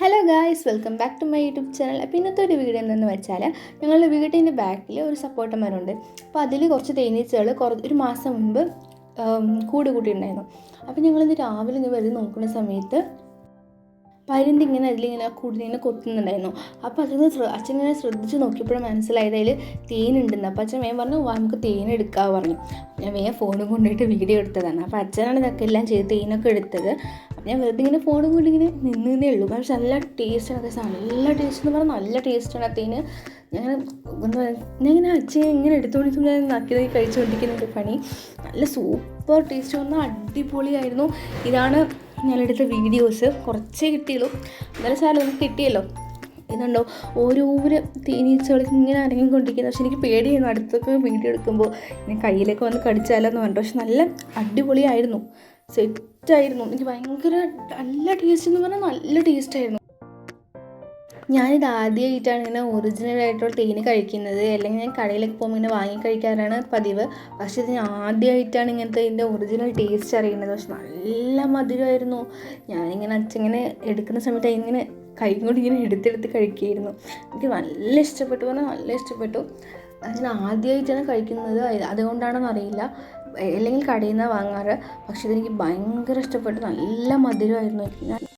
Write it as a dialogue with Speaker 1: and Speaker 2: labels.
Speaker 1: Hello guys welcome back to my YouTube channel അപ്പോൾ ഇന്നത്തെ ഒരു വീഡിയോ എന്തെന്ന് വെച്ചാൽ ഞങ്ങളുടെ വീടിന്റെ ബാക്കിൽ ഒരു സപ്പോർട്ടർമാരുണ്ട് അപ്പോൾ അതിൽ കുറച്ച് തേനീച്ചകൾ കുറച്ച് ഒരു മാസം മുമ്പ് കൂട് കൂട്ടിയിട്ടുണ്ടായിരുന്നു. അപ്പോൾ ഞങ്ങളിന്ന് രാവിലെ ഇങ്ങനെ വെറുതെ നോക്കുന്ന സമയത്ത് പരിന്തി ഇങ്ങനെ അതിലിങ്ങനെ കൂടുതലിങ്ങനെ കൊത്തുന്നുണ്ടായിരുന്നു. അപ്പോൾ അതിൽ ശ്ര- അച്ഛൻ ഇങ്ങനെ ശ്രദ്ധിച്ച് നോക്കിയപ്പോഴും മനസ്സിലായത് അതിൽ തേനുണ്ടെന്ന്. അപ്പോൾ അച്ഛൻ വേഗം പറഞ്ഞു നമുക്ക് തേൻ പറഞ്ഞു. ഞാൻ വേഗം ഫോണും കൊണ്ടുപോയിട്ട് വീഡിയോ എടുത്തതാണ്. അപ്പോൾ അച്ഛനാണ് ഇതൊക്കെ എല്ലാം ചെയ്ത് തേനൊക്കെ എടുത്തത്. ഞാൻ വെറുതെ ഇങ്ങനെ ഫോണും കൊണ്ട് ഇങ്ങനെ നിന്നേ ഉള്ളൂ. പക്ഷെ നല്ല ടേസ്റ്റാണ് ഒക്കെ നല്ല ടേസ്റ്റ് എന്ന് പറഞ്ഞാൽ നല്ല ടേസ്റ്റാണ് അത്തേന്. തേന് ഞാൻ എന്താ ഞാൻ ഇങ്ങനെ അച്ഛൻ ഇങ്ങനെ എടുത്തുകൊണ്ട് ഞാൻ കഴിച്ചുകൊണ്ടിരിക്കുന്ന ഒരു പണി. നല്ല സൂപ്പർ ടേസ്റ്റ് വന്ന അടിപൊളിയായിരുന്നു. ഇതാണ് ഞാനെടുത്ത വീഡിയോസ് കുറച്ചേ കിട്ടിയുള്ളൂ. എന്നാലും സാരം നമുക്ക് കിട്ടിയല്ലോ. ഇതുണ്ടോ ഓരോ തേനീച്ചകൾ ഇങ്ങനെ അരങ്ങിക്കൊണ്ടിരിക്കുന്നത് പക്ഷെ എനിക്ക് പേടിയായിരുന്നു അടുത്തൊക്കെ വീഡിയോ എടുക്കുമ്പോൾ ഇനി കയ്യിലേക്ക് വന്ന് കടിച്ചാലോ എന്ന് പറഞ്ഞു പക്ഷെ നല്ല അടിപൊളിയായിരുന്നു. സെറ്റായിരുന്നു. എനിക്ക് ഭയങ്കര നല്ല ടേസ്റ്റ് എന്ന് പറഞ്ഞാൽ നല്ല ടേസ്റ്റായിരുന്നു ഞാനിത് ആദ്യമായിട്ടാണ് ഇങ്ങനെ ഒറിജിനൽ ആയിട്ടുള്ള തേന് കഴിക്കുന്നത്. അല്ലെങ്കിൽ ഞാൻ കടയിലൊക്കെ പോകുമ്പോൾ ഇങ്ങനെ വാങ്ങി കഴിക്കാറാണ് പതിവ്. പക്ഷേ ഇത് ഞാൻ ആദ്യമായിട്ടാണ് ഇങ്ങനത്തെ ഇതിന്റെ ഒറിജിനൽ ടേസ്റ്റ് അറിയുന്നത്. പക്ഷെ നല്ല മധുരമായിരുന്നു. ഞാനിങ്ങനെ അച്ഛങ്ങനെ എടുക്കുന്ന സമയത്ത് ഇങ്ങനെ കൈ കൊണ്ട് ഇങ്ങനെ എടുത്തെടുത്ത് കഴിക്കുകയായിരുന്നു എനിക്ക് നല്ല ഇഷ്ടപ്പെട്ടു പറഞ്ഞാൽ നല്ല ഇഷ്ടപ്പെട്ടു. അതിന് ആദ്യമായിട്ടാണ് കഴിക്കുന്നത്. അതുകൊണ്ടാണെന്ന് അറിയില്ല. അല്ലെങ്കിൽ കടയിൽ നിന്നാണ് വാങ്ങാറ്. പക്ഷേ ഇതെനിക്ക് ഭയങ്കര ഇഷ്ടപ്പെട്ടു. നല്ല മധുരമായിരുന്നു. ഞാൻ